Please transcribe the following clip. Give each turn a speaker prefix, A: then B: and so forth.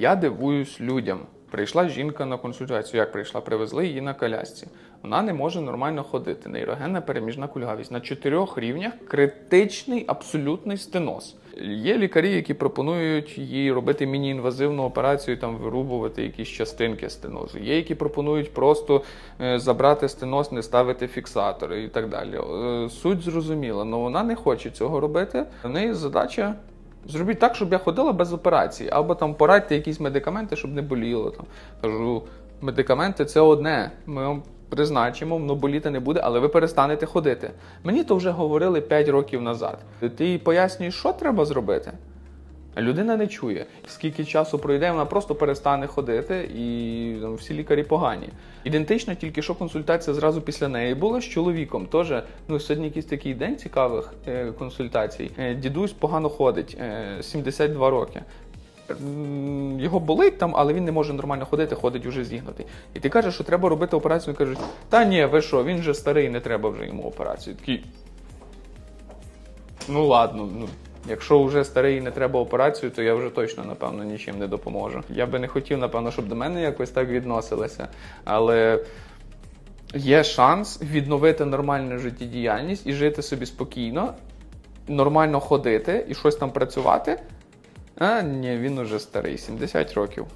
A: Я дивуюсь людям. Прийшла жінка на консультацію. Як прийшла? Привезли її на колясці. Вона не може нормально ходити. Нейрогенна переміжна кульгавість на чотирьох рівнях критичний абсолютний стеноз. Є лікарі, які пропонують їй робити міні-інвазивну операцію, там вирубувати якісь частинки стенозу. Є, які пропонують просто е, забрати стеноз, не ставити фіксатори і так далі. Е, Суть зрозуміла, але вона не хоче цього робити. В неї задача Зробіть так, щоб я ходила без операції, або там порадьте якісь медикаменти, щоб не боліло. Там кажу, медикаменти це одне. Ми вам призначимо, воно боліти не буде, але ви перестанете ходити. Мені то вже говорили 5 років назад. Ти пояснюєш, що треба зробити. Людина не чує. Скільки часу пройде, вона просто перестане ходити, і ну, всі лікарі погані. Ідентично, тільки що консультація зразу після неї була з чоловіком. Теж ну сьогодні якийсь такий день цікавих е, консультацій. Е, дідусь погано ходить, е, 72 роки. Його болить там, але він не може нормально ходити, ходить уже зігнутий. І ти кажеш, що треба робити операцію. Він кажуть, та ні, ви що, він вже старий, не треба вже йому операцію. Такий, Ну ладно, ну. Якщо вже старий і не треба операцію, то я вже точно, напевно, нічим не допоможу. Я би не хотів, напевно, щоб до мене якось так відносилися. Але є шанс відновити нормальну життєдіяльність і жити собі спокійно, нормально ходити і щось там працювати. А ні, він уже старий, 70 років.